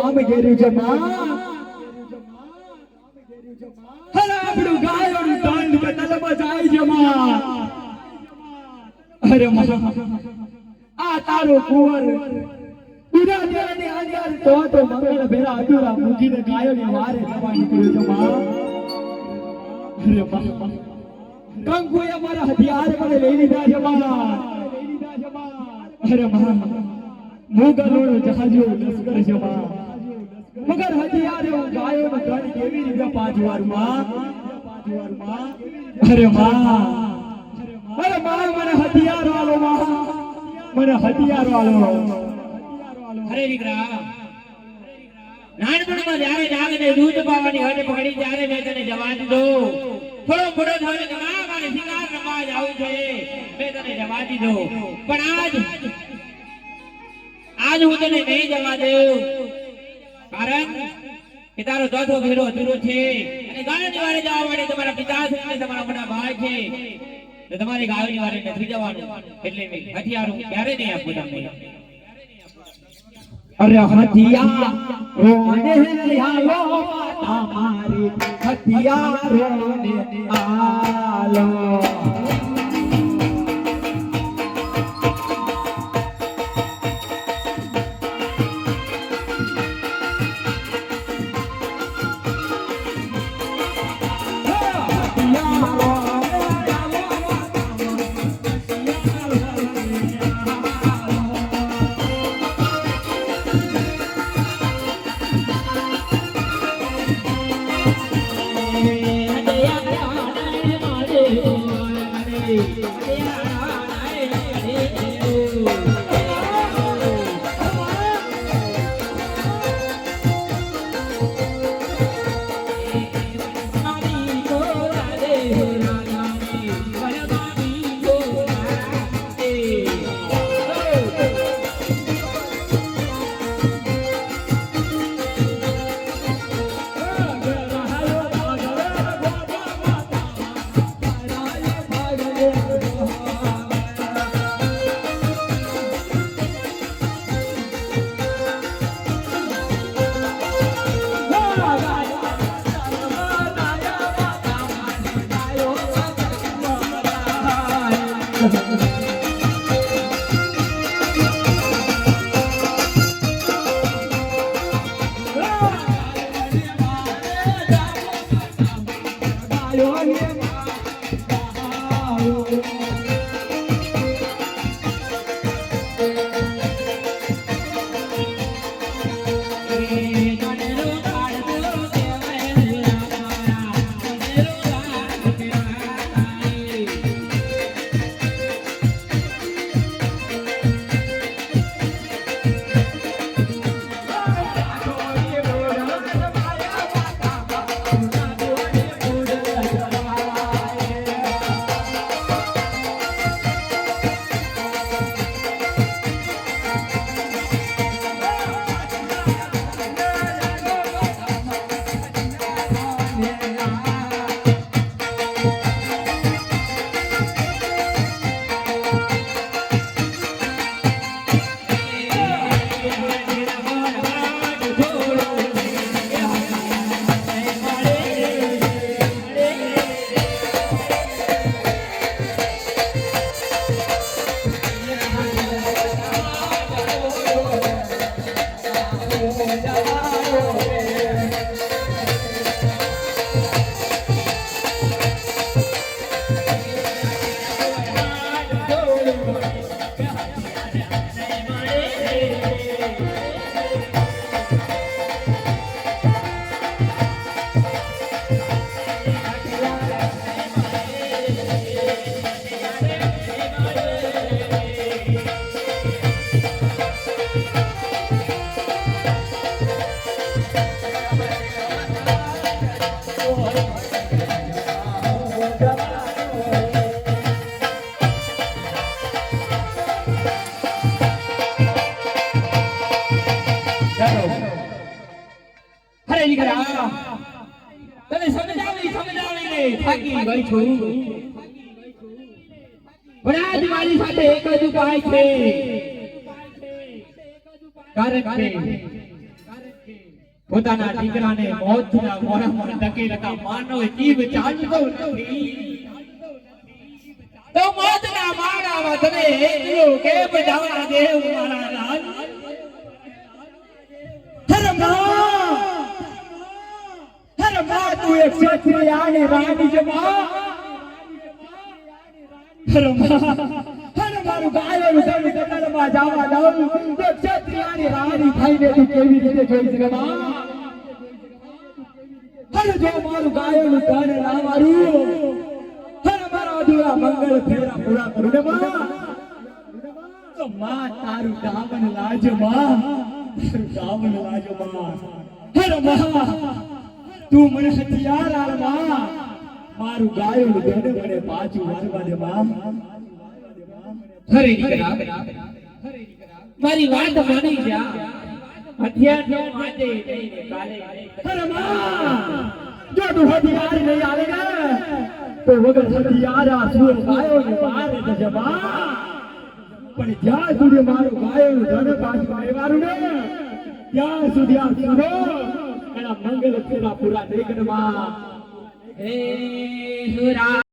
પાગલ ને ગામ ઘેર્યું છે માં હરે આપણું ગાયોનું દંડ જાય છે અરે માં આ તારો કુંવર. ઉડા દેવાની આલિયાર તો તો મંગળ ભેરા અધૂરા મૂકીને ગાયોને મારે જવા નીકળ્યો છે માં અરે માં કંકુએ મારા હથિયાર મને લઈ લીધા છે અરે મહા મુગલોનો જહાજો લશ્કર છે મગર હથિયાર હું ગાયો ગણ કેવી રીતે પાંચ વારમાં અરે માં. અરે માં, મને હથિયાર વાળો માં. મને હથિયાર વાળો અરે દીકરા. નાનપણમાં જ્યારે નાગને દૂધ પાવાની હટ પકડી, ત્યારે મેં તને જવા દીધો. થોડો મોટો થયો ના, મારે શિકાર રમવા જવું છે. મેં તને જવા દીધો. પણ આજ આજ હું તને નહીં જવા દઉં. કારણ કે તારો ચોથો અધૂરો છે. અને ગાયોની વારે જવા માટે તમારા પિતા છે અને તમારા મોટા ભાઈ છે. તો તમારી ગાયોની વારે નથી જવાનું. એટલે મેં હથિયારો ક્યારે નહીં આપું તમને? અરે હથિયા રોને આલો તમારી હથિયારોને આલો. અરે દીકરા તને સમજાવી, સમજાવીને થાકી ગઈ છું. પણ મારી સાથે એક જ ઉપાય કારણ કે પોતાના દીકરાને મોતના ધકી ધકેલતા માનો જીવ ચાલતો નથી. તો મોતના માળામાં તમે એકલો કેમ જવા દેવ મારા રાજ અરે માં તું એક ક્ષત્રિય આને રાણી જમા માં અરે માં અરે મારું ગાયોનું ધન કતલમાં જવા દઉં. તો રાણી થઈને તું કેવી રીતે જોઈ શકે અરે જો મારું ગાયોનું ધન ના મારું મારા અધૂરા મંગળ ફેરા પૂરા કરું ને માં તો માં, તારું ગામન લાજો માં દામન લાજો માં અરે માં, તું મને હથિયાર આરમાં મારું ગાયોનું ધન મને પાછું વારવા દે માં હરે દીકરા મારી વાત માની જા. હથિયાર નો આજે કાલે અરે માં જો તું હથિયાર નહીં આવે ને તો વગર હથિયાર આ સુર ગાયોને મારે જજે માં પણ જ્યાં સુધી મારું ગાયો ધન પાછું લેવાનું ને ત્યાં સુધી આ સુરો એના મંગલ ફેરા પૂરા નહીં કરવા હે સુરા